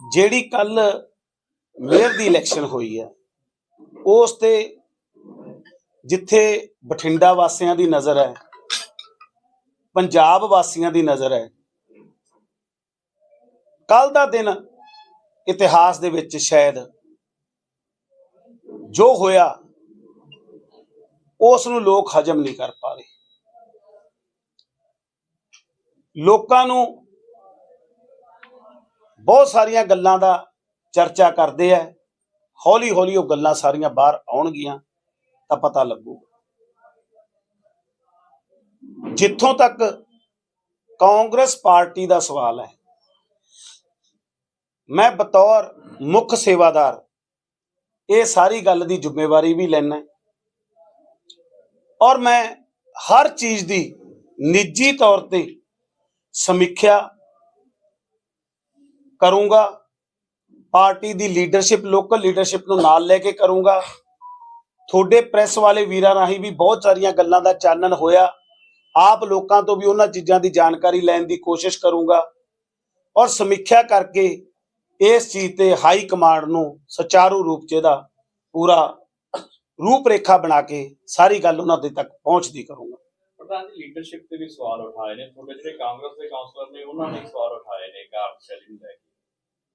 ਜਿਹੜੀ ਕੱਲ ਮੇਅਰ ਦੀ ਇਲੈਕਸ਼ਨ ਹੋਈ ਹੈ ਉਸ ਤੇ ਜਿੱਥੇ ਬਠਿੰਡਾ ਵਾਸੀਆਂ ਦੀ ਨਜ਼ਰ ਹੈ, ਪੰਜਾਬ ਵਾਸੀਆਂ ਦੀ ਨਜ਼ਰ ਹੈ ਕੱਲ ਦਾ ਦਿਨ ਇਤਿਹਾਸ ਦੇ ਵਿੱਚ ਸ਼ਾਇਦ ਜੋ ਹੋਇਆ, ਉਸ ਨੂੰ ਲੋਕ ਹਜਮ ਨਹੀਂ ਕਰ ਪਾ ਰਹੇ। ਲੋਕਾਂ ਨੂੰ ਬਹੁਤ ਸਾਰੀਆਂ ਗੱਲਾਂ ਦਾ ਚਰਚਾ ਕਰਦੇ ਆ। ਹੌਲੀ ਹੌਲੀ ਉਹ ਗੱਲਾਂ ਸਾਰੀਆਂ ਬਾਹਰ ਆਉਣਗੀਆਂ ਤਾਂ ਪਤਾ ਲੱਗੂਗਾ। ਜਿੱਥੋਂ ਤੱਕ ਕਾਂਗਰਸ ਪਾਰਟੀ ਦਾ ਸਵਾਲ ਹੈ, ਮੈਂ ਬਤੌਰ ਮੁੱਖ ਸੇਵਾਦਾਰ ਇਹ ਸਾਰੀ ਗੱਲ ਦੀ ਜ਼ਿੰਮੇਵਾਰੀ ਵੀ ਲੈਣਾ ਔਰ ਮੈਂ ਹਰ ਚੀਜ਼ ਦੀ ਨਿੱਜੀ ਤੌਰ ਤੇ ਸਮੀਖਿਆ ਕਰੂੰਗਾ। ਪਾਰਟੀ ਦੀ ਲੀਡਰਸ਼ਿਪ ਲੋਕਲ ਲੀਡਰਸ਼ਿਪ ਨੂੰ ਨਾਲ ਲੈ ਕੇ ਕਰੂੰਗਾ। ਤੁਹਾਡੇ ਪ੍ਰੈਸ ਵਾਲੇ ਵੀਰਾਂ ਰਾਹੀਂ ਵੀ ਬਹੁਤ ਸਾਰੀਆਂ ਗੱਲਾਂ ਦਾ ਚਾਨਣ ਹੋਇਆ। ਆਪ ਲੋਕਾਂ ਤੋਂ ਵੀ ਉਹਨਾਂ ਚੀਜ਼ਾਂ ਦੀ ਜਾਣਕਾਰੀ ਲੈਣ ਦੀ ਕੋਸ਼ਿਸ਼ ਕਰੂੰਗਾ। ਔਰ ਸਮੀਖਿਆ ਕਰਕੇ ਇਸ ਚੀਜ਼ ਤੇ ਹਾਈ ਕਮਾਂਡ ਨੂੰ ਸੁਚਾਰੂ ਰੂਪ ਚ ਇਹਦਾ ਪੂਰਾ ਰੂਪਰੇਖਾ ਬਣਾ ਕੇ ਸਾਰੀ ਗੱਲ ਉਹਨਾਂ ਦੇ ਤੱਕ ਪਹੁੰਚਦੀ ਕਰੂੰਗਾ। ਪ੍ਰਧਾਨ ਜੀ ਲੀਡਰਸ਼ਿਪ ਤੇ ਵੀ ਸਵਾਲ ਉਠਾਏ ਨੇ। ਤੁਹਾਡੇ ਜਿਹੜੇ ਕਾਂਗਰਸ ਦੇ ਕਾਉਂਸਲਰ ਨੇ, ਉਹਨਾਂ ਨੇ ਸਵਾਲ ਉਠਾਏ ਨੇ ਕਾਰਜਸ਼ੈਲੀ ਨੂੰ ਲੈ ਕੇ।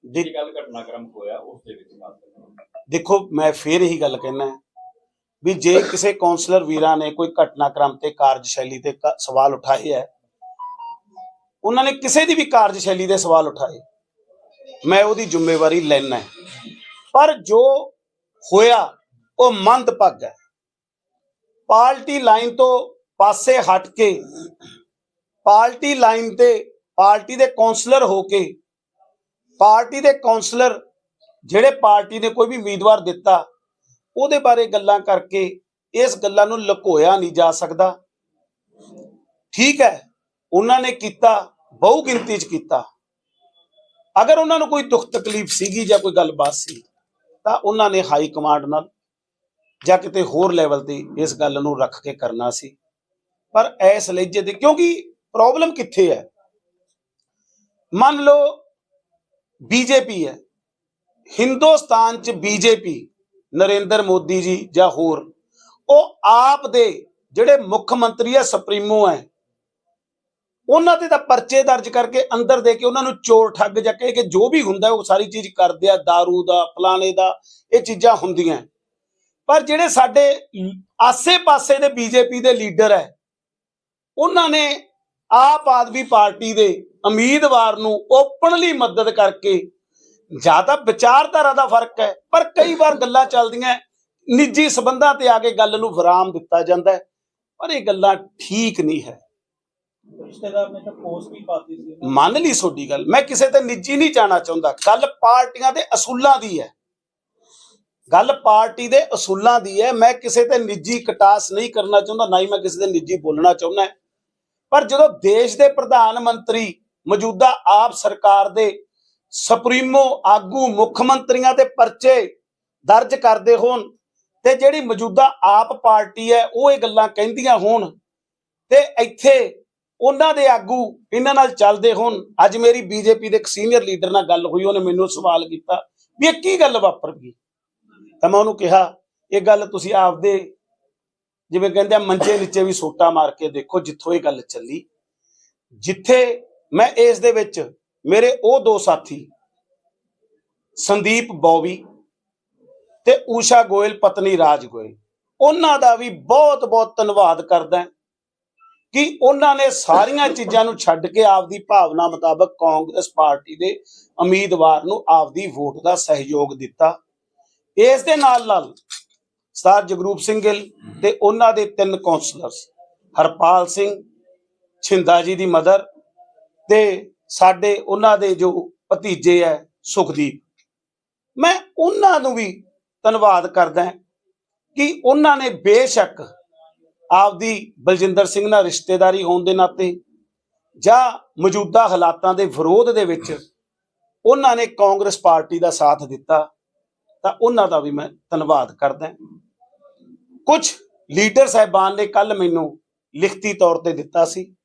ਜਿਹੜੀ ਗੱਲ ਘਟਨਾਕ੍ਰਮ ਹੋਇਆ ਉਸ ਦੇ ਵਿੱਚ ਕਰਨਾ ਦੇਖੋ ਮੈਂ ਫੇਰ ਇਹੀ ਗੱਲ ਕਹਿਣਾ ਵੀ ਜੇ ਕਿਸੇ ਕਾਉਂਸਲਰ ਵੀਰਾਂ ਨੇ ਕੋਈ ਘਟਨਾਕ੍ਰਮ ਤੇ ਕਾਰਜਸ਼ੈਲੀ ਤੇ ਕ- ਸਵਾਲ ਉਠਾਏ ਹੈ ਉਹਨਾਂ ਨੇ ਕਿਸੇ ਦੀ ਵੀ ਕਾਰਜਸ਼ੈਲੀ ਦੇ ਸਵਾਲ ਉਠਾਏ ਮੈਂ ਉਹਦੀ ਜ਼ਿੰਮੇਵਾਰੀ ਲੈਣਾ ਪਰ ਜੋ ਹੋਇਆ ਉਹ ਮੰਦਭਾਗਾ ਹੈ। ਪਾਰਟੀ ਲਾਈਨ ਤੋਂ ਪਾਸੇ ਹਟ ਕੇ ਪਾਰਟੀ ਲਾਈਨ ਤੇ ਪਾਰਟੀ ਦੇ ਕਾਉਂਸਲਰ ਹੋ ਕੇ ਪਾਰਟੀ ਦੇ ਕਾਉਂਸਲਰ ਜਿਹੜੇ ਪਾਰਟੀ ਨੇ ਕੋਈ ਵੀ ਉਮੀਦਵਾਰ ਦਿੱਤਾ, ਉਹਦੇ ਬਾਰੇ ਗੱਲਾਂ ਕਰਕੇ ਇਸ ਗੱਲਾਂ ਨੂੰ ਲੁਕੋਇਆ ਨਹੀਂ ਜਾ ਸਕਦਾ। ਠੀਕ ਹੈ, ਉਹਨਾਂ ਨੇ ਕੀਤਾ ਬਹੁ ਗਿਣਤੀ ਚ ਕੀਤਾ। ਅਗਰ ਉਹਨਾਂ ਨੂੰ ਕੋਈ ਦੁੱਖ ਤਕਲੀਫ ਸੀਗੀ ਜਾਂ ਕੋਈ ਗੱਲਬਾਤ ਸੀ, ਤਾਂ ਉਹਨਾਂ ਨੇ ਹਾਈ ਕਮਾਂਡ ਨਾਲ ਜਾਂ ਕਿਤੇ ਹੋਰ ਲੈਵਲ ਤੇ ਇਸ ਗੱਲ ਨੂੰ ਰੱਖ ਕੇ ਕਰਨਾ ਸੀ। ਪਰ ਐਸ ਲਹਿਜੇ ਤੇ ਕਿਉਂਕਿ ਪ੍ਰੋਬਲਮ ਕਿੱਥੇ ਹੈ? ਮੰਨ ਲਓ ਬੀਜੇਪੀ ਹੈ। ਹਿੰਦੁਸਤਾਨ ਚ ਬੀਜੇਪੀ, ਨਰਿੰਦਰ ਮੋਦੀ ਜੀ ਜਾਂ ਹੋਰ, ਉਹ ਆਪ ਦੇ ਜਿਹੜੇ ਮੁੱਖ ਮੰਤਰੀ ਹੈ, ਸੁਪਰੀਮੋ ਹੈ, ਉਹਨਾਂ ਤੇ ਤਾਂ ਪਰਚੇ ਦਰਜ ਕਰਕੇ ਅੰਦਰ ਦੇ ਕੇ ਉਹਨਾਂ ਨੂੰ ਚੋਰ ਠੱਗ ਜਾਂ ਕਹਿ ਕੇ ਜੋ ਵੀ ਹੁੰਦਾ ਉਹ ਸਾਰੀ ਚੀਜ਼ ਕਰਦੇ ਆ, दारू ਦਾ, ਫਲਾਣੇ ਦਾ, ਇਹ ਚੀਜ਼ਾਂ ਹੁੰਦੀਆਂ। ਪਰ ਜਿਹੜੇ ਸਾਡੇ ਆਸੇ-ਪਾਸੇ ਦੇ ਬੀਜੇਪੀ ਦੇ ਲੀਡਰ ਹੈ, ਉਹਨਾਂ ਨੇ ਆਪ ਆਦਮੀ ਪਾਰਟੀ ਦੇ ਉਮੀਦਵਾਰ ਨੂੰ ਓਪਨਲੀ ਮਦਦ ਕਰਕੇ ਜ਼ਿਆਦਾ ਵਿਚਾਰਧਾਰਾ ਦਾ ਫ਼ਰਕ ਹੈ ਪਰ ਕਈ ਵਾਰ ਗੱਲਾਂ ਚੱਲਦੀਆਂ ਨਿੱਜੀ ਸਬੰਧਾਂ ਤੇ ਆ ਕੇ ਗੱਲ ਨੂੰ ਵਿਰਾਮ ਦਿੱਤਾ ਜਾਂਦਾ ਪਰ ਇਹ ਗੱਲਾਂ ਠੀਕ ਨਹੀਂ ਹੈ। ਰਿਸ਼ਤੇਦਾਰ ਨੇ ਤਾਂ ਪੋਸਟ ਵੀ ਪਾਤੀ ਸੀ ਮੰਨ ਲਈ ਤੁਹਾਡੀ ਗੱਲ ਮੈਂ ਕਿਸੇ ਤੇ ਨਿੱਜੀ ਨਹੀਂ ਜਾਣਾ ਚਾਹੁੰਦਾ ਗੱਲ ਪਾਰਟੀਆਂ ਦੇ ਅਸੂਲਾਂ ਦੀ ਹੈ। ਗੱਲ ਪਾਰਟੀ ਦੇ ਅਸੂਲਾਂ ਦੀ ਹੈ ਮੈਂ ਕਿਸੇ ਤੇ ਨਿੱਜੀ ਕਟਾਸ ਨਹੀਂ ਕਰਨਾ ਚਾਹੁੰਦਾ ਨਾ ਹੀ ਮੈਂ ਕਿਸੇ ਤੇ ਨਿੱਜੀ ਬੋਲਣਾ ਚਾਹੁੰਦਾ। ਪਰ ਜਦੋਂ ਦੇਸ਼ ਦੇ ਪ੍ਰਧਾਨ ਮੰਤਰੀ ਮੌਜੂਦਾ ਆਪ ਸਰਕਾਰ ਦੇ ਸੁਪਰੀਮੋ ਆਗੂ ਮੁੱਖ ਮੰਤਰੀਆਂ ਤੇ ਪਰਚੇ ਦਰਜ ਕਰਦੇ ਹੋਣ ਤੇ ਜਿਹੜੀ ਮੌਜੂਦਾ ਆਪ ਪਾਰਟੀ ਹੈ, ਉਹ ਇਹ ਗੱਲਾਂ ਕਹਿੰਦੀਆਂ ਹੋਣ ਤੇ ਇੱਥੇ ਉਹਨਾਂ ਦੇ ਆਗੂ ਇਹਨਾਂ ਨਾਲ ਚੱਲਦੇ ਹੋਣ। ਅੱਜ ਮੇਰੀ ਬੀਜੇਪੀ ਦੇ ਇੱਕ ਸੀਨੀਅਰ ਲੀਡਰ ਨਾਲ ਗੱਲ ਹੋਈ, ਉਹਨੇ ਮੈਨੂੰ ਸਵਾਲ ਕੀਤਾ ਵੀ ਇਹ ਕੀ ਗੱਲ ਵਾਪਰ ਗਈ? ਤਾਂ ਮੈਂ ਉਹਨੂੰ ਕਿਹਾ, ਇਹ ਗੱਲ ਤੁਸੀਂ ਆਪਦੇ ਜਿਵੇਂ ਕਹਿੰਦੇ ਆ, ਮੰਜੇ ਨੀਚੇ ਵੀ ਸੋਟਾ ਮਾਰ ਕੇ ਦੇਖੋ ਜਿੱਥੋਂ ਇਹ ਗੱਲ ਚੱਲੀ। ਜਿੱਥੇ ਮੈਂ ਇਸ ਦੇ ਵਿੱਚ ਮੇਰੇ ਉਹ ਦੋ ਸਾਥੀ, ਸੰਦੀਪ ਬੌਵੀ ਤੇ ਊਸ਼ਾ ਗੋਇਲ, ਪਤਨੀ ਰਾਜ ਗੋਇਲ, ਉਹਨਾਂ ਦਾ ਵੀ ਬਹੁਤ ਬਹੁਤ ਧੰਨਵਾਦ ਕਰਦਾ ਕਿ ਉਹਨਾਂ ਨੇ ਸਾਰੀਆਂ ਚੀਜ਼ਾਂ ਨੂੰ ਛੱਡ ਕੇ ਆਪਦੀ ਭਾਵਨਾ ਮੁਤਾਬਕ ਕਾਂਗਰਸ ਪਾਰਟੀ ਦੇ ਉਮੀਦਵਾਰ ਨੂੰ ਆਪਦੀ ਵੋਟ ਦਾ ਸਹਿਯੋਗ ਦਿੱਤਾ। ਇਸ ਦੇ ਨਾਲ ਨਾਲ ਸਰਦਾਰ ਜਗਰੂਪ ਸਿੰਘ ਗਿੱਲ ਤੇ ਉਹਨਾਂ ਦੇ ਤਿੰਨ ਕਾਉਂਸਲਰਸ ਹਰਪਾਲ ਸਿੰਘ, ਛਿੰਦਾ ਜੀ ਦੀ ਮਦਰ ਤੇ ਸਾਡੇ ਉਹਨਾਂ ਦੇ ਜੋ ਭਤੀਜੇ ਹੈ ਸੁਖਦੀਪ। ਮੈਂ ਉਹਨਾਂ ਨੂੰ ਵੀ ਧੰਨਵਾਦ ਕਰਦਾ ਕਿ ਉਹਨਾਂ ਨੇ ਬੇਸ਼ੱਕ ਆਪਦੀ ਬਲਜਿੰਦਰ ਸਿੰਘ ਨਾਲ ਰਿਸ਼ਤੇਦਾਰੀ ਹੋਣ ਦੇ ਨਾਤੇ ਜਾਂ ਮੌਜੂਦਾ ਹਾਲਾਤਾਂ ਦੇ ਵਿਰੋਧ ਦੇ ਵਿੱਚ ਉਹਨਾਂ ਨੇ ਕਾਂਗਰਸ ਪਾਰਟੀ ਦਾ ਸਾਥ ਦਿੱਤਾ, ਤਾਂ ਉਹਨਾਂ ਦਾ ਵੀ ਮੈਂ ਧੰਨਵਾਦ ਕਰਦਾ ਕੁਝ ਲੀਡਰ ਸਾਹਿਬਾਨ ਨੇ ਕੱਲ ਮੈਨੂੰ ਲਿਖਤੀ ਤੌਰ ਤੇ ਦਿੱਤਾ ਸੀ।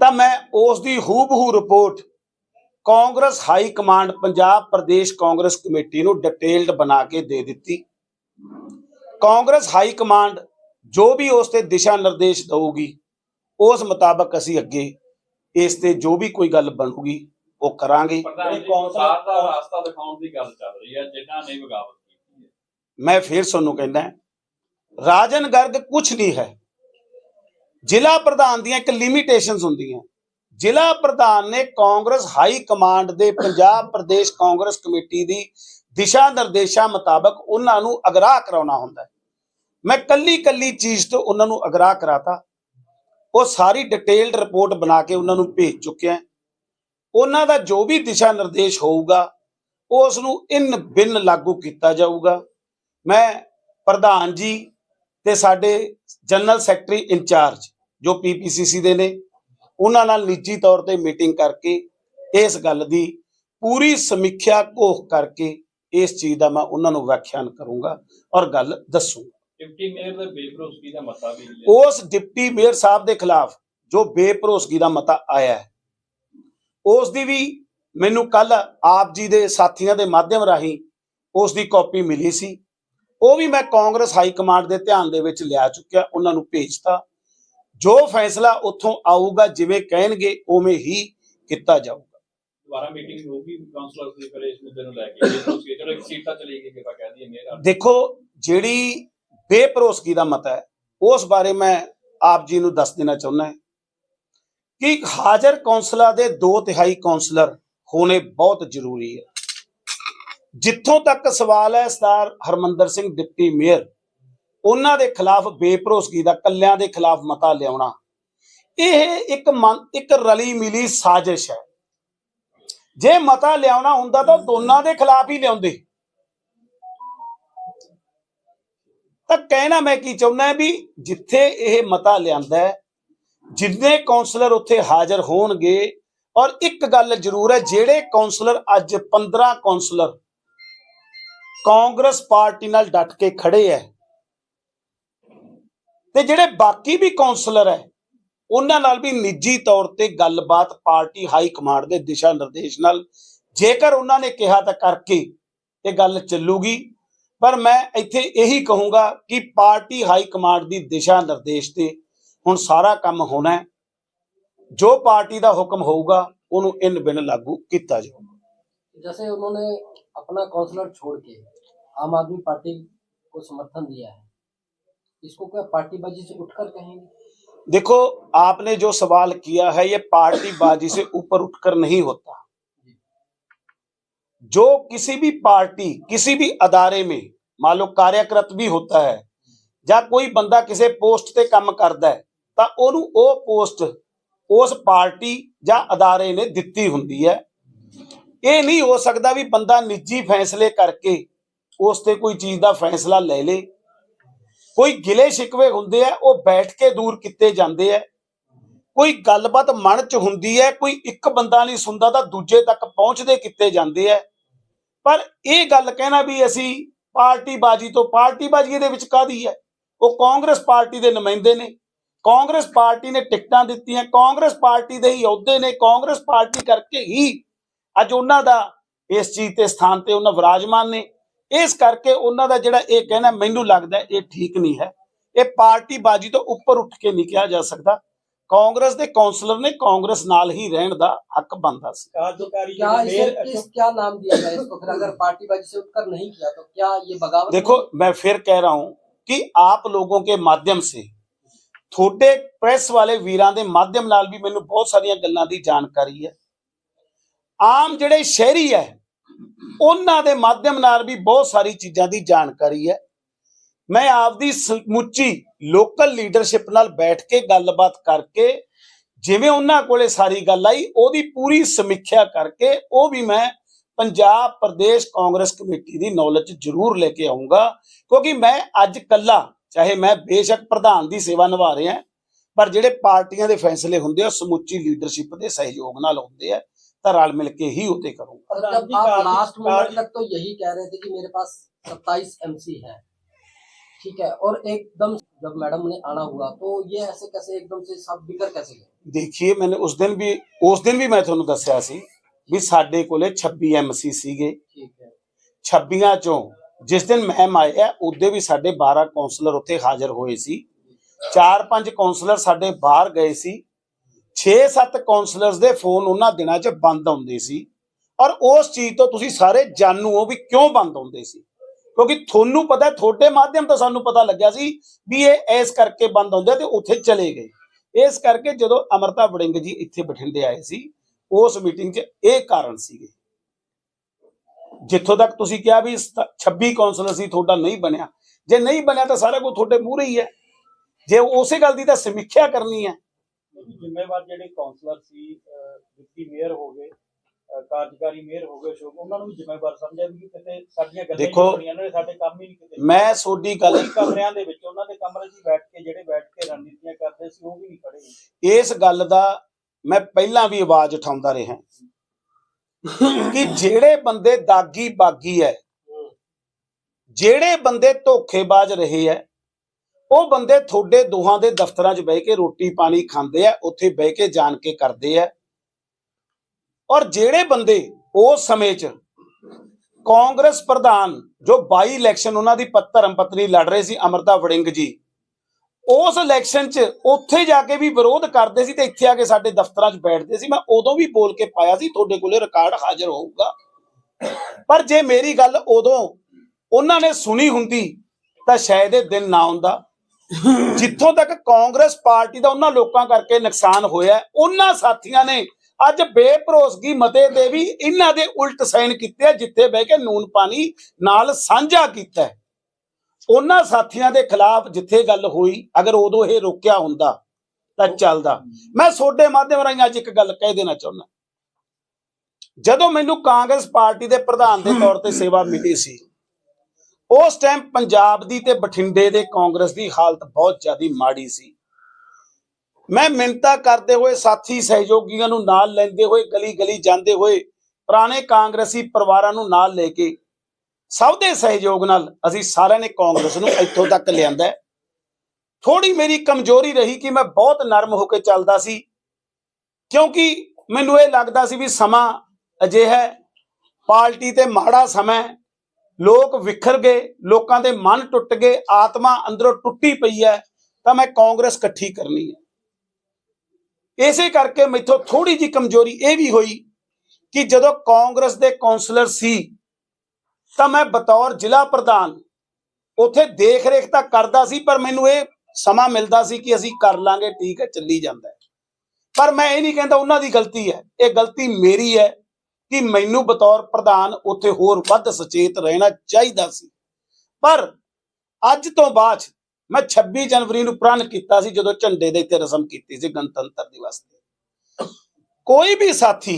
ਤਾਂ ਮੈਂ ਉਸ ਦੀ ਹੂਬਹੂ report Congress high command Punjab Pradesh Congress committee ਨੂੰ ਡਿਟੇਲਡ ਬਣਾ ਕੇ ਦੇ ਦਿੱਤੀ। ਕਾਂਗਰਸ ਹਾਈ ਕਮਾਂਡ ਜੋ ਵੀ ਉਸ ਤੇ ਦਿਸ਼ਾ ਨਿਰਦੇਸ਼ ਦਊਗੀ ਉਸ ਮੁਤਾਬਕ ਅਸੀਂ ਅੱਗੇ ਇਸ ਤੇ ਜੋ ਵੀ ਕੋਈ ਗੱਲ ਬਣੂਗੀ ਉਹ ਕਰਾਂਗੇ। ਕੌਂਸਲ- ਦਾ ਰਾਸਤਾ ਦਿਖਾਉਣ ਦੀ ਗੱਲ ਚੱਲ ਰਹੀ ਹੈ ਜਿਨ੍ਹਾਂ ਨੇ ਬਗਾਵਤ ਮੈਂ ਫੇਰ ਤੁਹਾਨੂੰ ਕਹਿੰਦਾ ਰਾਜਨ ਗਰਗ ਕੁਝ ਨਹੀਂ ਹੈ। ਜ਼ਿਲ੍ਹਾ ਪ੍ਰਧਾਨ ਦੀਆਂ ਇੱਕ ਲਿਮਿਟੇਸ਼ਨਸ ਹੁੰਦੀਆਂ। ਜ਼ਿਲ੍ਹਾ ਪ੍ਰਧਾਨ ਨੇ ਕਾਂਗਰਸ ਹਾਈ ਕਮਾਂਡ ਦੇ ਪੰਜਾਬ ਪ੍ਰਦੇਸ਼ ਕਾਂਗਰਸ ਕਮੇਟੀ ਦੀ ਦਿਸ਼ਾ ਨਿਰਦੇਸ਼ਾਂ ਮੁਤਾਬਕ ਉਹਨਾਂ ਨੂੰ ਅਗਰਾਹ ਕਰਾਉਣਾ ਹੁੰਦਾ ਮੈਂ ਕੱਲੀ ਕੱਲੀ ਚੀਜ਼ ਤੋਂ ਉਹਨਾਂ ਨੂੰ ਅਗਰਾਹ ਕਰਾਤਾ। ਉਹ ਸਾਰੀ ਡਿਟੇਲਡ ਰਿਪੋਰਟ ਬਣਾ ਕੇ ਉਹਨਾਂ ਨੂੰ ਭੇਜ ਚੁੱਕਿਆ ਉਹਨਾਂ ਦਾ ਜੋ ਵੀ ਦਿਸ਼ਾ ਨਿਰਦੇਸ਼ ਹੋਊਗਾ, ਉਸ ਨੂੰ ਇਨ ਬਿਨ ਲਾਗੂ ਕੀਤਾ ਜਾਊਗਾ। ਮੈਂ ਪ੍ਰਧਾਨ ਜੀ ਤੇ ਸਾਡੇ ਜਨਰਲ ਸੈਕਟਰੀ ਇੰਚਾਰਜ ਜੋ ਪੀਪੀਸੀਸੀ ਦੇ ਨੇ ਉਹਨਾਂ ਨਾਲ ਨਿੱਜੀ ਤੌਰ ਤੇ ਮੀਟਿੰਗ ਕਰਕੇ ਇਸ ਗੱਲ ਦੀ ਪੂਰੀ ਸਮੀਖਿਆ ਘੋਖ ਕਰਕੇ ਇਸ ਚੀਜ਼ ਦਾ ਮੈਂ ਉਹਨਾਂ ਨੂੰ ਵਿਆਖਿਆਨ ਕਰੂੰਗਾ ਔਰ ਗੱਲ ਦੱਸੂੰਗਾ। ਡਿਪਟੀ ਮੇਅਰ ਦੇ ਬੇਭਰੋਸਗੀ ਦਾ ਮਤਾ ਵੀ ਉਸ ਡਿਪਟੀ ਮੇਅਰ ਸਾਹਿਬ ਦੇ ਖਿਲਾਫ ਜੋ ਬੇਭਰੋਸਗੀ ਦਾ ਮਤਾ ਆਇਆ ਹੈ ਉਸ ਦੀ ਵੀ ਮੈਨੂੰ ਕੱਲ ਆਪ ਜੀ ਦੇ ਸਾਥੀਆਂ ਦੇ ਮਾਧਿਅਮ ਰਾਹੀਂ ਉਸ ਦੀ ਕਾਪੀ ਮਿਲੀ ਸੀ। ਉਹ ਵੀ ਮੈਂ ਕਾਂਗਰਸ ਹਾਈ ਕਮਾਂਡ ਦੇ ਧਿਆਨ ਦੇ ਵਿੱਚ ਲਿਆ ਚੁੱਕਿਆ ਉਹਨਾਂ ਨੂੰ ਭੇਜਤਾ। ਜੋ ਫੈਸਲਾ ਉੱਥੋਂ ਆਊਗਾ ਜਿਵੇਂ ਕਹਿਣਗੇ ਉਵੇਂ ਹੀ ਕੀਤਾ ਜਾਊਗਾ। ਦੁਬਾਰਾ ਮੀਟਿੰਗ ਹੋਊਗੀ ਕਾਉਂਸਲਰ ਦੀ ਫਿਰ ਇਸ ਮੁੱਦੇ ਨੂੰ ਲੈ ਕੇ। ਚਲੋ ਇੱਕ ਸੀਟ ਤਾਂ ਚਲੀ ਗਈ ਕਿ ਆਪਾਂ ਕਹਿ ਦਈਏ ਮੇਅਰ ਦੇਖੋ ਜਿਹੜੀ ਬੇਭਰੋਸਗੀ ਦਾ ਮਤਾ ਹੈ ਉਸ ਬਾਰੇ ਮੈਂ ਆਪ ਜੀ ਨੂੰ ਦੱਸ ਦੇਣਾ ਚਾਹੁੰਦਾ ਕਿ ਹਾਜ਼ਰ ਕੌਂਸਲਰ ਦੇ 2 ਤਿਹਾਈ ਕੌਂਸਲਰ ਹੋਣੇ ਬਹੁਤ ਜ਼ਰੂਰੀ ਹੈ। ਜਿੱਥੋਂ ਤੱਕ ਸਵਾਲ ਹੈ ਸਰਦਾਰ ਹਰਮੰਦਰ ਸਿੰਘ ਡਿਪਟੀ ਮੇਅਰ, ਉਹਨਾਂ ਦੇ ਖਿਲਾਫ ਬੇਭਰੋਸਗੀ ਦਾ, ਕੱਲਿਆਂ ਦੇ ਖਿਲਾਫ ਮਤਾ ਲਿਆਉਣਾ। ਇਹ ਇੱਕ ਮਨ ਇੱਕ ਰਲੀ ਮਿਲੀ ਸਾਜ਼ਿਸ਼ ਹੈ। ਜੇ ਮਤਾ ਲਿਆਉਣਾ ਹੁੰਦਾ ਤਾਂ ਦੋਨਾਂ ਦੇ ਖਿਲਾਫ ਹੀ ਲਿਆਉਂਦੇ। ਤਾਂ ਕਹਿਣਾ ਮੈਂ ਕੀ ਚਾਹੁੰਦਾ ਵੀ ਜਿੱਥੇ ਇਹ ਮਤਾ ਲਿਆਂਦਾ ਹੈ, ਜਿੰਨੇ ਕਾਉਂਸਲਰ ਉੱਥੇ ਹਾਜ਼ਰ ਹੋਣਗੇ, ਔਰ ਇੱਕ ਗੱਲ ਜ਼ਰੂਰ ਹੈ, ਜਿਹੜੇ ਕਾਉਂਸਲਰ ਅੱਜ 15 ਕਾਉਂਸਲਰ ਕਾਂਗਰਸ ਪਾਰਟੀ ਨਾਲ ਡਟ ਕੇ ਖੜੇ ਹੈ ਤੇ ਜਿਹੜੇ ਬਾਕੀ ਵੀ ਕਾਉਂਸਲਰ ਹੈ ਉਹਨਾਂ ਨਾਲ ਵੀ ਨਿੱਜੀ ਤੌਰ ਤੇ ਗੱਲਬਾਤ ਪਾਰਟੀ ਹਾਈ ਕਮਾਂਡ ਦੇ ਦਿਸ਼ਾ ਨਿਰਦੇਸ਼ ਨਾਲ। ਜੇਕਰ ਉਹਨਾਂ ਨੇ ਕਿਹਾ ਤਾਂ ਕਰਕੇ ਇਹ ਗੱਲ ਚੱਲੂਗੀ। ਪਰ ਮੈਂ ਇੱਥੇ ਇਹੀ ਕਹੂੰਗਾ ਕਿ ਪਾਰਟੀ ਹਾਈ ਕਮਾਂਡ ਦੀ ਦਿਸ਼ਾ ਨਿਰਦੇਸ਼ ਤੇ ਹੁਣ ਸਾਰਾ ਕੰਮ ਹੋਣਾ ਜੋ ਪਾਰਟੀ ਦਾ ਹੁਕਮ ਹੋਊਗਾ, ਉਹਨੂੰ ਇਨ ਬਿਨ ਲਾਗੂ ਕੀਤਾ ਜਾਊਗਾ। जैसे उन्होंने अपना काउंसलर छोड़ के आम आदमी पार्टी को समर्थन दिया है इसको क्या पार्टीबाजी से उठकर कहेंगे देखो आपने जो सवाल किया है ये पार्टीबाजी से ऊपर उठकर नहीं होता जो किसी भी पार्टी किसी भी अदारे में मान लो कार्यक्रत भी होता है ਜਾਂ ਕੋਈ ਬੰਦਾ ਕਿਸੇ ਪੋਸਟ ਤੇ ਕੰਮ ਕਰਦਾ ਹੈ ਤਾਂ ਉਹਨੂੰ ਉਹ ਪੋਸਟ ਉਸ ਪਾਰਟੀ ਜਾਂ ਅਦਾਰੇ ਨੇ ਦਿੱਤੀ ਹੁੰਦੀ ਹੈ ਇਹ ਨਹੀਂ ਹੋ ਸਕਦਾ ਵੀ ਬੰਦਾ ਨਿੱਜੀ ਫੈਸਲੇ ਕਰਕੇ ਉਸ ਤੇ ਕੋਈ ਚੀਜ਼ ਦਾ ਫੈਸਲਾ ਲੈ ਲੇ। ਕੋਈ ਗਿਲੇ ਸ਼ਿਕਵੇ ਹੁੰਦੇ ਆ, ਉਹ ਬੈਠ ਕੇ ਦੂਰ ਕੀਤੇ ਜਾਂਦੇ ਆ। ਕੋਈ ਗੱਲਬਾਤ ਮਨ ਚ ਹੁੰਦੀ ਹੈ ਕੋਈ ਇੱਕ ਬੰਦਾ ਨਹੀਂ ਸੁਣਦਾ ਤਾਂ ਦੂਜੇ ਤੱਕ ਪਹੁੰਚਦੇ ਕੀਤੇ ਜਾਂਦੇ ਆ। ਪਰ ਇਹ ਗੱਲ ਕਹਿਣਾ ਵੀ ਅਸੀਂ ਪਾਰਟੀ ਬਾਜੀ ਤੋਂ ਪਾਰਟੀ ਬਾਜੀ ਦੇ ਵਿੱਚ ਕਾਦੀ ਹੈ ਉਹ ਕਾਂਗਰਸ ਪਾਰਟੀ ਦੇ ਨੁਮਾਇੰਦੇ ਨੇ। ਕਾਂਗਰਸ ਪਾਰਟੀ ਨੇ ਟਿਕਟਾਂ ਦਿੱਤੀਆਂ, ਕਾਂਗਰਸ ਪਾਰਟੀ ਦੇ ਹੀ ਅਹੁਦੇ ਨੇ, ਕਾਂਗਰਸ ਪਾਰਟੀ ਕਰਕੇ ਹੀ ਅੱਜ ਉਹਨਾਂ ਦਾ ਇਸ ਚੀਜ਼ ਤੇ ਸਥਾਨ ਤੇ ਉਹਨਾਂ ਵਿਰਾਜਮਾਨ ਨੇ ਇਸ ਕਰਕੇ ਉਹਨਾਂ ਦਾ ਜਿਹੜਾ ਇਹ ਕਹਿਣਾ ਮੈਨੂੰ ਲੱਗਦਾ ਹੈ ਇਹ ਠੀਕ ਨਹੀਂ ਹੈ ਇਹ ਪਾਰਟੀ ਬਾਜੀ ਤੋਂ ਉੱਪਰ ਉੱਠ ਕੇ ਨਹੀਂ ਕਿਹਾ ਜਾ ਸਕਦਾ ਕਾਂਗਰਸ ਦੇ ਕਾਉਂਸਲਰ ਨੇ ਕਾਂਗਰਸ ਨਾਲ ਹੀ ਰਹਿਣ ਦਾ ਹੱਕ ਬਣਦਾ ਸੀ कार्यकारी क्या इसे मेयर किस क्या नाम दिया जाए इसको फिर अगर पार्टीबाजी से उठकर नहीं किया तो क्या ये बगावत देखो मैं फिर कह रहा हूं कि आप लोगों के माध्यम से ਤੁਹਾਡੇ ਪ੍ਰੈਸ ਵਾਲੇ ਵੀਰਾਂ ਦੇ ਮਾਧਿਅਮ ਨਾਲ ਵੀ ਮੈਨੂੰ ਬਹੁਤ ਸਾਰੀਆਂ ਗੱਲਾਂ ਦੀ ਜਾਣਕਾਰੀ ਹੈ ਆਮ ਜਿਹੜੇ ਸ਼ਹਿਰੀ ਹੈ, ਉਹਨਾਂ ਦੇ ਮਾਧਿਅਮ ਨਾਲ ਵੀ ਬਹੁਤ ਸਾਰੀ ਚੀਜ਼ਾਂ ਦੀ ਜਾਣਕਾਰੀ ਹੈ। ਮੈਂ ਆਪਦੀ ਸਮੁੱਚੀ ਲੋਕਲ ਲੀਡਰਸ਼ਿਪ ਨਾਲ ਬੈਠ ਕੇ ਗੱਲਬਾਤ ਕਰਕੇ, ਜਿਵੇਂ ਉਹਨਾਂ ਕੋਲੇ ਸਾਰੀ ਗੱਲ ਆਈ, ਉਹਦੀ ਪੂਰੀ ਸਮੀਖਿਆ ਕਰਕੇ, ਉਹ ਵੀ ਮੈਂ ਪੰਜਾਬ ਪ੍ਰਦੇਸ਼ ਕਾਂਗਰਸ ਕਮੇਟੀ ਦੀ ਨੌਲੇਜ ਜ਼ਰੂਰ ਲੈ ਕੇ ਆਉਂਗਾ ਕਿਉਂਕਿ ਮੈਂ ਅੱਜ ਕੱਲਾ, ਚਾਹੇ ਮੈਂ ਬੇਸ਼ੱਕ ਪ੍ਰਧਾਨ ਦੀ ਸੇਵਾ ਨਿਭਾ ਰਿਹਾ, ਪਰ ਜਿਹੜੇ ਪਾਰਟੀਆਂ ਦੇ ਫੈਸਲੇ ਹੁੰਦੇ ਆ ਸਮੁੱਚੀ ਲੀਡਰਸ਼ਿਪ ਦੇ ਸਹਿਯੋਗ ਨਾਲ ਹੁੰਦੇ ਆ। ਤਾਂ ਰਲ ਮਿਲ ਕੇ ਹੀ ਉਹਤੇ ਕਰੂੰਗਾ और प्रधान जब जी, आप कार्य- लास्ट मोमेंट कार्य- तक तो यही कह रहे थे कि मेरे पास 27 एमसी है ठीक है और एकदम जब मैडम ने आना हुआ तो ये ऐसे कैसे एकदम से सब बिखर कैसे गए ਦੇਖੀਏ मैंने उस दिन भी उस दिन भी मैं ਤੁਹਾਨੂੰ ਦੱਸਿਆ ਸੀ ਵੀ ਸਾਡੇ ਕੋਲੇ 26 ਐਮਸੀ ਸੀਗੇ ठीक है 26 ਚੋਂ ਜਿਸ ਦਿਨ ਮਹਿਮ ਆਇਆ ਉਹਦੇ ਵੀ ਸਾਡੇ 12 ਕਾਉਂਸਲਰ ਉੱਥੇ ਹਾਜ਼ਰ ਹੋਏ ਸੀ 4-5 ਕਾਉਂਸਲਰ ਸਾਡੇ ਬਾਹਰ ਗਏ ਸੀ 6-7 ਕਾਉਂਸਲਰਸ ਦੇ ਫੋਨ ਉਹਨਾਂ ਦਿਨਾਂ 'ਚ ਬੰਦ ਆਉਂਦੇ ਸੀ। ਔਰ ਉਸ ਚੀਜ਼ ਤੋਂ ਤੁਸੀਂ ਸਾਰੇ ਜਾਣੂ ਹੋ ਵੀ ਕਿਉਂ ਬੰਦ ਆਉਂਦੇ ਸੀ। ਕਿਉਂਕਿ ਤੁਹਾਨੂੰ ਪਤਾ, ਤੁਹਾਡੇ ਮਾਧਿਅਮ ਤੋਂ ਸਾਨੂੰ ਪਤਾ ਲੱਗਿਆ ਸੀ ਵੀ ਇਹ ਇਸ ਕਰਕੇ ਬੰਦ ਆਉਂਦੇ ਤੇ ਉੱਥੇ ਚਲੇ ਗਏ। ਇਸ ਕਰਕੇ ਜਦੋਂ ਅਮਰਤਾ ਵੜਿੰਗ ਜੀ ਇੱਥੇ ਬਠਿੰਡੇ ਆਏ ਸੀ, ਉਸ ਮੀਟਿੰਗ 'ਚ ਇਹ ਕਾਰਨ ਸੀਗੇ। ਜਿੱਥੋਂ ਤੱਕ ਤੁਸੀਂ ਕਿਹਾ ਵੀ ਸਤ- 26 ਕਾਉਂਸਲਰ ਸੀ, ਤੁਹਾਡਾ ਨਹੀਂ ਬਣਿਆ। ਜੇ ਨਹੀਂ ਬਣਿਆ ਤਾਂ ਸਾਰਾ ਕੁਝ ਤੁਹਾਡੇ ਮੂਹਰੇ ਹੀ ਹੈ। ਜੇ ਉਸੇ ਗੱਲ ਦੀ ਤਾਂ ਸਮੀਖਿਆ ਕਰਨੀ ਹੈ। ਜ਼ਿੰਮੇਵਾਰ ਜਿਹੜੇ ਕਾਉਂਸਲਰ ਸੀ ਡਿਪਟੀ ਮੇਅਰ ਹੋ ਗਏ ਕਾਰਜਕਾਰੀ ਮੇਅਰ ਹੋ ਗਏ ਅਸ਼ੋਕ ਉਹਨਾਂ ਨੂੰ ਵੀ ਜ਼ਿੰਮੇਵਾਰ ਸਮਝਿਆ ਵੀ ਕਿਤੇ ਸਾਡੀਆਂ ਗੱਲਾਂ ਦੇਖੋ, ਨਹੀਂ ਸੁਣੀਆਂ ਨੇ ਸਾਡੇ ਕੰਮ ਹੀ ਨਹੀਂ ਕਿਤੇ ਮੈਂ ਤੁਹਾਡੀ ਗੱਲ ਕਮਰਿਆਂ ਦੇ ਵਿੱਚ ਉਹਨਾਂ ਦੇ ਕਮਰੇ 'ਚ ਬੈਠ ਕੇ ਜਿਹੜੇ ਬੈਠ ਕੇ ਰਣਨੀਤੀਆਂ ਕਰਦੇ ਸੀ ਉਹ ਵੀ ਨਹੀਂ ਖੜੇ ਇਸ ਗੱਲ ਦਾ ਮੈਂ ਪਹਿਲਾਂ ਵੀ ਆਵਾਜ਼ ਉਠਾਉਂਦਾ ਰਿਹਾ। ਕਿ ਜਿਹੜੇ ਬੰਦੇ ਦਾਗੀ ਬਾਗੀ ਹੈ। ਜਿਹੜੇ ਬੰਦੇ ਧੋਖੇਬਾਜ਼ ਰਹੇ ਹੈ ਉਹ ਬੰਦੇ ਤੁਹਾਡੇ ਦੋਹਾਂ ਦੇ ਦਫ਼ਤਰਾਂ 'ਚ ਬਹਿ ਕੇ ਰੋਟੀ ਪਾਣੀ ਖਾਂਦੇ ਆ, ਉੱਥੇ ਬਹਿ ਕੇ ਜਾਣ ਕੇ ਕਰਦੇ ਆ। ਔਰ ਜਿਹੜੇ ਬੰਦੇ ਉਸ ਸਮੇਂ 'ਚ ਕਾਂਗਰਸ ਪ੍ਰਧਾਨ ਜੋ ਬਾਈ ਇਲੈਕਸ਼ਨ ਉਹਨਾਂ ਦੀ ਧਰਮ ਪਤਨੀ ਲੜ ਰਹੇ ਸੀ, ਅਮਰਤਾ ਵੜਿੰਗ ਜੀ, ਉਸ ਇਲੈਕਸ਼ਨ 'ਚ ਉੱਥੇ ਜਾ ਕੇ ਵੀ ਵਿਰੋਧ ਕਰਦੇ ਸੀ ਤੇ ਇੱਥੇ ਆ ਕੇ ਸਾਡੇ ਦਫ਼ਤਰਾਂ 'ਚ ਬੈਠਦੇ ਸੀ। ਮੈਂ ਉਦੋਂ ਵੀ ਬੋਲ ਕੇ ਪਾਇਆ ਸੀ, ਤੁਹਾਡੇ ਕੋਲੇ ਰਿਕਾਰਡ ਹਾਜ਼ਰ ਹੋਊਗਾ। ਪਰ ਜੇ ਮੇਰੀ ਗੱਲ ਉਦੋਂ ਉਹਨਾਂ ਨੇ ਸੁਣੀ ਹੁੰਦੀ ਤਾਂ ਸ਼ਾਇਦ ਇਹ ਦਿਨ ਨਾ ਆਉਂਦਾ। ਜਿੱਥੋਂ ਤੱਕ ਕਾਂਗਰਸ ਪਾਰਟੀ ਦਾ ਉਹਨਾਂ ਲੋਕਾਂ ਕਰਕੇ ਨੁਕਸਾਨ ਹੋਇਆ, ਉਹਨਾਂ ਸਾਥੀਆਂ ਨੇ ਅੱਜ ਬੇਭਰੋਸਗੀ ਮਤੇ ਦੇ ਵੀ ਇਹਨਾਂ ਦੇ ਉਲਟ ਸਾਈਨ ਕੀਤੇ ਜਿੱਥੇ ਬਹਿ ਕੇ ਨੂਨ ਪਾਣੀ ਨਾਲ ਸਾਂਝਾ ਕੀਤਾ ਉਹਨਾਂ ਸਾਥੀਆਂ ਦੇ ਖਿਲਾਫ ਜਿੱਥੇ ਗੱਲ ਹੋਈ, ਅਗਰ ਉਦੋਂ ਇਹ ਰੋਕਿਆ ਹੁੰਦਾ ਤਾਂ ਚੱਲਦਾ। ਮੈਂ ਤੁਹਾਡੇ ਮਾਧਿਅਮ ਰਾਹੀਂ ਅੱਜ ਇੱਕ ਗੱਲ ਕਹਿ ਦੇਣਾ ਚਾਹੁੰਦਾ। ਜਦੋਂ ਮੈਨੂੰ ਕਾਂਗਰਸ ਪਾਰਟੀ ਦੇ ਪ੍ਰਧਾਨ ਦੇ ਤੌਰ ਤੇ ਸੇਵਾ ਮਿਲੀ ਸੀ ਉਸ ਟਾਈਮ ਪੰਜਾਬ ਦੀ ਤੇ ਬਠਿੰਡੇ ਦੇ ਕਾਂਗਰਸ ਦੀ ਹਾਲਤ ਬਹੁਤ ਜ਼ਿਆਦਾ ਮਾੜੀ ਸੀ। ਮੈਂ ਮਿੰਤਾ ਕਰਦੇ ਹੋਏ ਸਾਥੀ ਸਹਿਯੋਗੀਆਂ ਨੂੰ ਨਾਲ ਲੈਂਦੇ ਹੋਏ ਗਲੀ ਗਲੀ ਜਾਂਦੇ ਹੋਏ ਪੁਰਾਣੇ ਕਾਂਗਰਸੀ ਪਰਿਵਾਰਾਂ ਨੂੰ ਨਾਲ ਲੈ ਕੇ ਸਭ ਦੇ ਸਹਿਯੋਗ ਨਾਲ ਅਸੀਂ ਸਾਰਿਆਂ ਨੇ ਕਾਂਗਰਸ ਨੂੰ ਇੱਥੋਂ ਤੱਕ ਲਿਆਂਦਾ ਥੋੜੀ ਮੇਰੀ ਕਮਜ਼ੋਰੀ ਰਹੀ ਕਿ ਮੈਂ ਬਹੁਤ ਨਰਮ ਹੋ ਕੇ ਚੱਲਦਾ ਸੀ ਕਿਉਂਕਿ ਮੈਨੂੰ ਇਹ ਲੱਗਦਾ ਸੀ ਵੀ ਸਮਾਂ ਅਜਿਹਾ ਹੈ, ਪਾਰਟੀ ਤੇ ਮਾੜਾ ਸਮਾਂ ਲੋਕ ਵਿਖਰ ਗਏ, ਲੋਕਾਂ ਦੇ ਮਨ ਟੁੱਟ ਗਏ, ਆਤਮਾ ਅੰਦਰੋਂ ਟੁੱਟੀ ਪਈ ਹੈ, ਤਾਂ ਮੈਂ ਕਾਂਗਰਸ ਇਕੱਠੀ ਕਰਨੀ ਹੈ। ਇਸੇ ਕਰਕੇ ਮੈਥੋਂ ਥੋੜੀ ਜੀ ਕਮਜ਼ੋਰੀ ਇਹ ਵੀ ਹੋਈ ਕਿ ਜਦੋਂ ਕਾਂਗਰਸ ਦੇ ਕਾਉਂਸਲਰ ਸੀ, ਤਾਂ ਮੈਂ ਬਤੌਰ ਜ਼ਿਲ੍ਹਾ ਪ੍ਰਧਾਨ, ਉਥੇ ਦੇਖ ਰੇਖ ਤਾਂ ਕਰਦਾ ਸੀ, ਪਰ ਮੈਨੂੰ ਇਹ ਸਮਾਂ ਮਿਲਦਾ ਸੀ ਕਿ ਅਸੀਂ ਕਰ ਲਾਂਗੇ, ਠੀਕ ਹੈ, ਚੱਲੀ ਜਾਂਦਾ ਪਰ ਮੈਂ ਇਹ ਨਹੀਂ ਕਹਿੰਦਾ ਉਹਨਾਂ ਦੀ ਗਲਤੀ ਹੈ, ਇਹ ਗਲਤੀ ਮੇਰੀ ਹੈ ਕਿ ਮੈਨੂੰ ਬਤੌਰ ਪ੍ਰਧਾਨ ਉੱਥੇ ਹੋਰ ਵੱਧ ਸੁਚੇਤ ਰਹਿਣਾ ਚਾਹੀਦਾ ਸੀ। ਪਰ ਅੱਜ ਤੋਂ ਬਾਅਦ ਮੈਂ 26 ਜਨਵਰੀ ਨੂੰ ਪ੍ਰਣ ਕੀਤਾ ਸੀ, ਜਦੋਂ ਝੰਡੇ ਦੇ ਇੱਥੇ ਰਸਮ ਕੀਤੀ ਸੀ ਗਣਤੰਤਰ ਦਿਵਸ ਤੇ। ਕੋਈ ਵੀ ਸਾਥੀ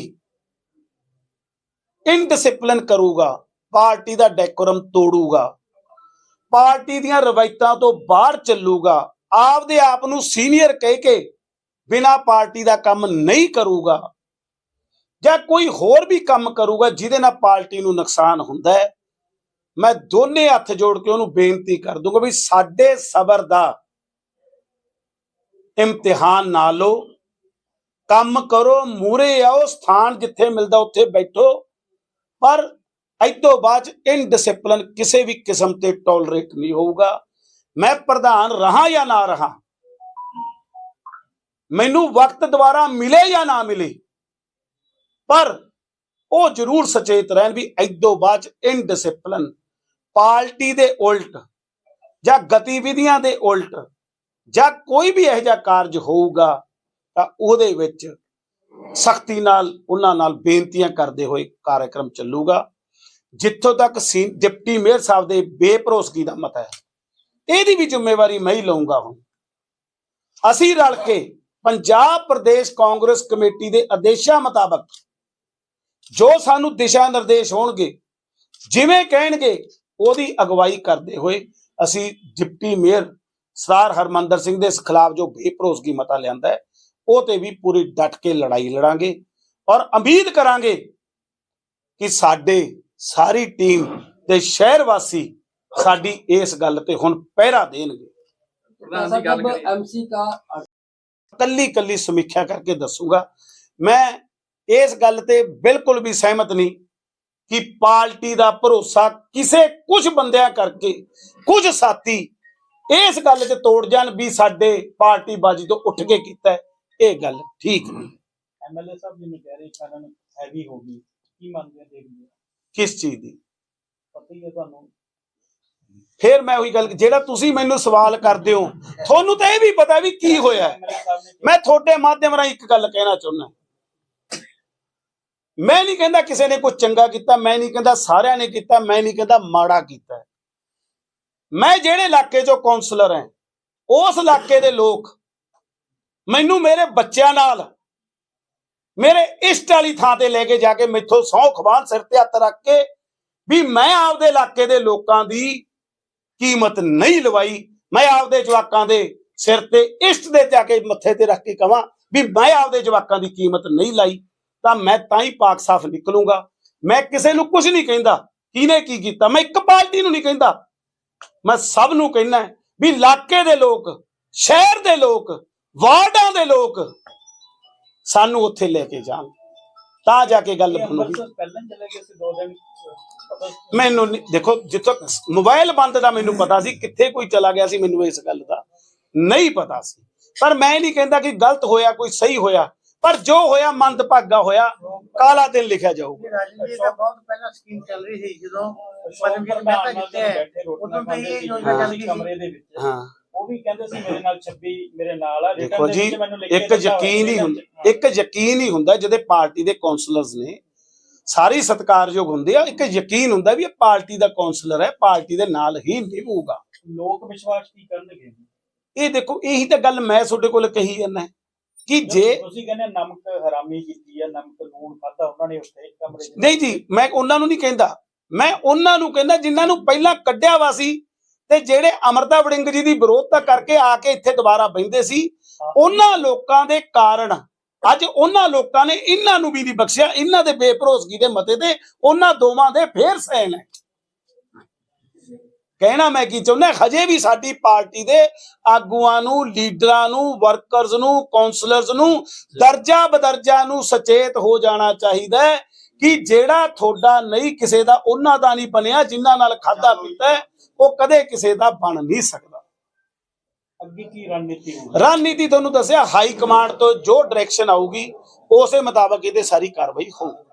ਇਨਡਿਸਪਲਿਨ ਕਰੂਗਾ, ਪਾਰਟੀ ਦਾ ਡੈਕੋਰਮ ਤੋੜੂਗਾ, ਪਾਰਟੀ ਦੀਆਂ ਰਵਾਇਤਾਂ ਤੋਂ ਬਾਹਰ ਚੱਲੂਗਾ, ਆਪਦੇ ਆਪ ਨੂੰ ਸੀਨੀਅਰ ਕਹਿ ਕੇ ਬਿਨਾ ਪਾਰਟੀ ਦਾ ਕੰਮ ਨਹੀਂ ਕਰੂਗਾ ਜਾਂ ਕੋਈ ਹੋਰ ਵੀ ਕੰਮ ਕਰੂਗਾ, ਜਿਹਦੇ ਨਾਲ ਪਾਰਟੀ ਨੂੰ ਨੁਕਸਾਨ ਹੁੰਦਾ ਹੈ, ਮੈਂ ਦੋਨੇ ਹੱਥ ਜੋੜ ਕੇ ਉਹਨੂੰ ਬੇਨਤੀ ਕਰ ਦੂੰਗਾ ਵੀ ਸਾਡੇ ਸਬਰ ਦਾ ਇਮਤਿਹਾਨ ਨਾ ਲਓ। ਕੰਮ ਕਰੋ ਮੂਰੇ ਆਓ, ਸਥਾਨ ਜਿੱਥੇ ਮਿਲਦਾ ਉੱਥੇ ਬੈਠੋ। ਪਰ ਇਦੋਂ ਬਾਅਦ ਇਨਡਿਸਪਲਿਨ ਕਿਸੇ ਵੀ ਕਿਸਮ ਤੇ ਟੋਲਰੇਟ ਨਹੀਂ ਹੋਊਗਾ। ਮੈਂ ਪ੍ਰਧਾਨ ਰਹਾ ਜਾਂ ਨਾ ਰਹਾ? ਮੈਨੂੰ ਵਕਤ ਦੁਆਰਾ ਮਿਲੇ ਜਾਂ ਨਾ ਮਿਲੇ? ਪਰ ਉਹ ਜ਼ਰੂਰ ਸੁਚੇਤ ਰਹਿਣ ਵੀ ਇਦੋਂ ਬਾਅਦ ਇਨਡਿਸਪਲਿਨ ਪਾਰਟੀ ਦੇ ਉਲਟ ਜਾਂ ਗਤੀਵਿਧੀਆਂ ਦੇ ਉਲਟ ਜਾਂ ਕੋਈ ਵੀ ਇਹੋ ਜਿਹਾ ਕਾਰਜ ਹੋਊਗਾ ਤਾਂ ਉਹਦੇ ਵਿੱਚ ਸਖਤੀ ਨਾਲ, ਉਹਨਾਂ ਨਾਲ ਬੇਨਤੀਆਂ ਕਰਦੇ ਹੋਏ ਕਾਰਜਕ੍ਰਮ ਚੱਲੂਗਾ। ਜਿੱਥੋਂ ਤੱਕ ਸੀ- ਡਿਪਟੀ ਮੇਅਰ ਸਾਹਿਬ ਦੇ ਬੇਭਰੋਸਗੀ ਦਾ ਮਤ ਹੈ, ਇਹਦੀ ਵੀ ਜ਼ਿੰਮੇਵਾਰੀ ਮੈਂ ਹੀ ਲਵਾਂਗਾ ਹੁਣ। ਅਸੀਂ ਰਲ ਕੇ ਪੰਜਾਬ ਪ੍ਰਦੇਸ਼ ਕਾਂਗਰਸ ਕਮੇਟੀ ਦੇ ਆਦੇਸ਼ਾਂ ਮੁਤਾਬਕ ਜੋ ਸਾਨੂੰ ਦਿਸ਼ਾ ਨਿਰਦੇਸ਼ ਹੋਣਗੇ ਜਿਵੇਂ ਕਹਿਣਗੇ ਉਹਦੀ ਅਗਵਾਈ ਕਰਦੇ ਹੋਏ ਅਸੀਂ ਡਿਪਟੀ ਮੇਅਰ ਸਰਦਾਰ ਹਰਮੰਦਰ ਸਿੰਘ ਦੇ ਖਿਲਾਫ ਜੋ ਬੇਪਰੋਸਗੀ ਮਤਾ ਲਿਆਂਦਾ ਹੈ ਉਹ ਤੇ ਵੀ ਪੂਰੀ ਡਟ ਕੇ ਲੜਾਈ ਲੜਾਂਗੇ ਔਰ ਉਮੀਦ ਕਰਾਂਗੇ ਕਿ ਸਾਡੇ ਸਾਰੀ ਟੀਮ ਤੇ ਸ਼ਹਿਰ ਵਾਸੀ ਸਾਡੀ ਇਸ ਗੱਲ ਤੇ ਹੁਣ ਪਹਿਰਾ ਦੇਣਗੇ। ਐਮਸੀ ਦਾ ਕੱਲੀ ਕੱਲੀ ਸਮੀਖਿਆ ਕਰਕੇ ਦੱਸੂਗਾ। ਮੈਂ ਇਸ ਗੱਲ ਤੇ ਬਿਲਕੁਲ ਵੀ ਸਹਿਮਤ ਨਹੀਂ ਕਿ ਪਾਰਟੀ ਦਾ ਭਰੋਸਾ ਕਿਸੇ ਕੁਝ ਬੰਦਿਆਂ ਕਰਕੇ ਕੁਝ ਸਾਥੀ ਇਸ ਗੱਲ 'ਚ ਤੋੜ ਜਾਣ ਵੀ ਸਾਡੇ ਪਾਰਟੀ ਬਾਜੀ ਤੋਂ ਉੱਠ ਕੇ ਕੀਤਾ ਇਹ ਗੱਲ ਠੀਕ ਨਹੀਂ। ਐਮਐਲਏ ਸਾਹਿਬ ਜਿਵੇਂ ਕਹਿ ਰਹੇ ਕਾਰਨ ਹੈਵੀ ਹੋ ਗਈ ਕੀ ਮੰਨਦੇ ਦੇਖਦੇ ਕਿਸ ਚੀਜ਼ ਦੀ? ਪਤਾ ਹੀ ਹੈ ਤੁਹਾਨੂੰ। ਫਿਰ ਮੈਂ ਉਹੀ ਗੱਲ ਜਿਹੜਾ ਤੁਸੀਂ ਮੈਨੂੰ ਸਵਾਲ ਕਰਦੇ ਹੋ ਤੁਹਾਨੂੰ ਤਾਂ ਇਹ ਵੀ ਪਤਾ ਵੀ ਕੀ ਹੋਇਆ ਮੈਂ ਤੁਹਾਡੇ ਮਾਧਿਅਮ ਰਾਹੀਂ ਇੱਕ ਗੱਲ ਕਹਿਣਾ ਚਾਹੁੰਦਾ। ਮੈਂ ਨਹੀਂ ਕਹਿੰਦਾ ਕਿਸੇ ਨੇ ਕੁਝ ਚੰਗਾ ਕੀਤਾ, ਮੈਂ ਨਹੀਂ ਕਹਿੰਦਾ ਸਾਰਿਆਂ ਨੇ ਕੀਤਾ, ਮੈਂ ਨਹੀਂ ਕਹਿੰਦਾ ਮਾੜਾ ਕੀਤਾ। ਮੈਂ ਜਿਹੜੇ ਇਲਾਕੇ 'ਚੋਂ ਕਾਉਂਸਲਰ ਹਾਂ, ਉਸ ਇਲਾਕੇ ਦੇ ਲੋਕ ਮੈਨੂੰ ਮੇਰੇ ਬੱਚਿਆਂ ਨਾਲ, ਮੇਰੇ ਇਸ਼ਟ ਵਾਲੀ ਥਾਂ ਤੇ ਲੈ ਕੇ ਜਾ ਕੇ ਮੈਥੋਂ ਸਹੁੰ ਖਵਾਨ ਸਿਰ ਤੇ ਹੱਥ ਰੱਖ ਕੇ ਵੀ ਮੈਂ ਆਪਦੇ ਇਲਾਕੇ ਦੇ ਲੋਕਾਂ ਦੀ ਕੀਮਤ ਨਹੀਂ ਲਵਾਈ, ਮੈਂ ਆਪਦੇ ਜਵਾਕਾਂ ਦੇ ਸਿਰ ਤੇ ਇਸ਼ਟ ਦੇ ਜਾ ਕੇ ਮੱਥੇ ਤੇ ਰੱਖ ਕੇ ਕਵਾਂ ਵੀ ਮੈਂ ਆਪਦੇ ਜਵਾਕਾਂ ਦੀ ਕੀਮਤ ਨਹੀਂ ਲਾਈ। ਤਾਂ ਮੈਂ ਤਾਂ ਹੀ ਪਾਕ ਸਾਫ਼ ਨਿਕਲੂੰਗਾ। ਮੈਂ ਕਿਸੇ ਨੂੰ ਕੁਝ ਨਹੀਂ ਕਹਿੰਦਾ। ਕਿਹਨੇ ਕੀ ਕੀਤਾ? ਮੈਂ ਇੱਕ ਪਾਰਟੀ ਨੂੰ ਨਹੀਂ ਕਹਿੰਦਾ। ਮੈਂ ਸਭ ਨੂੰ ਕਹਿੰਦਾ ਵੀ ਇਲਾਕੇ ਦੇ ਲੋਕ ਸ਼ਹਿਰ ਦੇ ਲੋਕ ਵਾਰਡਾਂ ਦੇ ਲੋਕ ਸਾਨੂੰ ਉੱਥੇ ਲੈ ਕੇ ਜਾਣ। ਤਾਂ ਜਾ ਕੇ ਗੱਲ ਬਣੂਗੀ। ਮੈਨੂੰ ਦੇਖੋ ਜਿੱਥੋਂ ਮੋਬਾਈਲ ਬੰਦ ਦਾ ਮੈਨੂੰ ਪਤਾ ਸੀ ਕਿੱਥੇ ਕੋਈ ਚਲਾ ਗਿਆ ਸੀ ਮੈਨੂੰ ਇਸ ਗੱਲ ਦਾ। ਨਹੀਂ ਪਤਾ ਸੀ। ਪਰ ਮੈਂ ਨਹੀਂ ਕਹਿੰਦਾ ਕਿ ਗਲਤ ਹੋਇਆ ਕੋਈ ਸਹੀ ਹੋਇਆ। ਪਰ ਜੋ ਹੋਇਆ ਮੰਦਭਾਗਾ ਹੋਇਆ ਕਾਲਾ ਦਿਨ ਲਿਖਿਆ ਜਾਊਗਾ। ਰਾਜਨੀਤੀ ਦਾ ਬਹੁਤ ਪਹਿਲਾਂ ਸਕੀਮ ਚੱਲ ਰਹੀ ਸੀ ਜਦੋਂ ਅਸ਼ੋਕ ਪਦਮਵੀਰ ਪ੍ਰਧਾਨ ਮਹਿਤਾ ਨਾਲ ਜਿੱਤੇ ਹੈ ਬੈਠੇ ਰੋਟੀਆਂ ਉਦੋਂ ਤੋਂ ਖਾਂਦੇ ਇਹ ਸੀ। ਯੋਜਨਾ ਚੱਲ ਉਸੇ ਗਈ ਕਮਰੇ ਦੇ ਵਿੱਚ। ਹਾਂ। ਉਹ ਵੀ ਕਹਿੰਦੇ ਸੀ ਮੇਰੇ ਨਾਲ 26 ਮੇਰੇ ਨਾਲ ਆ। ਦੇਖੋ ਰਿਟਰਨ ਦੇ ਜੀ ਵਿੱਚ ਮੈਨੂੰ ਲਿਖ ਕੇ ਇੱਕ ਯਕੀਨ ਹੀ। ਹੁੰਦਾ ਇੱਕ ਯਕੀਨ ਹੀ ਹੁੰਦਾ ਜਿਹਦੇ ਪਾਰਟੀ ਦੇ ਕਾਉਂਸਲਰਸ ਨੇ ਸਾਰੀ ਸਤਿਕਾਰਯੋਗ ਹੁੰਦੇ ਆ ਇੱਕ ਯਕੀਨ ਹੁੰਦਾ ਵੀ ਇਹ ਪਾਰਟੀ ਦਾ ਕਾਉਂਸਲਰ ਹੈ ਪਾਰਟੀ ਦੇ ਨਾਲ ਹੀ ਨਿਭੂਗਾ। ਲੋਕ ਵਿਸ਼ਵਾਸ ਕੀ ਕਰਨਗੇ? ਇਹ ਦੇਖੋ ਇਹੀ ਤਾਂ ਗੱਲ ਮੈਂ ਤੁਹਾਡੇ ਕੋਲ ਕਹੀ ਜਾਂਦਾ। ਕਿ ਜੇ ਤੁਸੀਂ ਕਹਿੰਦੇ ਨਮਕ ਹਰਾਮੀ ਕੀਤੀ ਹੈ ਨਮਕ ਲੂਣ ਖਾਦਾ ਉਹਨਾਂ ਨੇ ਉੱਥੇ ਕਮਰੇ ਨਹੀਂ ਜੀ ਮੈਂ ਉਹਨਾਂ ਨੂੰ ਨਹੀਂ ਕਹਿੰਦਾ। ਮੈਂ ਉਹਨਾਂ ਨੂੰ ਕਹਿੰਦਾ ਜਿਨ੍ਹਾਂ ਨੂੰ ਪਹਿਲਾਂ ਕੱਢਿਆ ਵਾ ਸੀ ਤੇ ਜਿਹੜੇ ਅਮਰਤਾ ਵੜਿੰਗ ਜੀ ਦੀ ਵਿਰੋਧਤਾ ਕਰਕੇ ਆ ਕੇ ਇੱਥੇ ਦੁਬਾਰਾ ਬੈੰਦੇ ਸੀ ਉਹਨਾਂ ਲੋਕਾਂ ਦੇ ਕਾਰਨ ਅੱਜ ਉਹਨਾਂ ਲੋਕਾਂ ਨੇ ਇਹਨਾਂ ਨੂੰ ਵੀ ਨਹੀਂ ਬਖਸ਼ਿਆ ਇਹਨਾਂ ਦੇ ਬੇਭਰੋਸਗੀ ਦੇ ਮਤੇ ਤੇ ਉਹਨਾਂ ਦੋਵਾਂ ਦੇ ਫੇਰ ਸੈਨ ਹੈ। ਕਹਿਣਾ ਮੈਂ ਕੀ ਚਾਹੁੰਦਾ ਹਜੇ ਵੀ ਸਾਡੀ ਪਾਰਟੀ ਦੇ ਆਗੂਆਂ ਨੂੰ ਲੀਡਰਾਂ ਨੂੰ ਵਰਕਰਸ ਨੂੰ ਕਾਉਂਸਲਰਸ ਨੂੰ ਦਰਜਾ ਬਦਰਜਾ ਨੂੰ ਸੁਚੇਤ ਹੋ ਜਾਣਾ ਚਾਹੀਦਾ ਹੈ ਕਿ ਜਿਹੜਾ ਤੁਹਾਡਾ ਨਹੀਂ ਕਿਸੇ ਦਾ ਉਹਨਾਂ ਦਾ ਨਹੀਂ ਬਣਿਆ ਜਿਨ੍ਹਾਂ ਨਾਲ ਖਾਦਾ ਪੀਤਾ ਉਹ ਕਦੇ ਕਿਸੇ ਦਾ ਬਣ ਨਹੀਂ ਸਕਦਾ। ਅੱਗੇ ਕੀ ਰਣਨੀਤੀ ਹੋਊਗੀ? ਰਣਨੀਤੀ ਤੁਹਾਨੂੰ ਦੱਸਿਆ ਹਾਈ ਕਮਾਂਡ ਤੋਂ ਜੋ ਡਾਇਰੈਕਸ਼ਨ ਆਊਗੀ ਉਸੇ ਮੁਤਾਬਕ ਇਹਦੇ ਸਾਰੀ ਕਾਰਵਾਈ ਹੋਊਗੀ।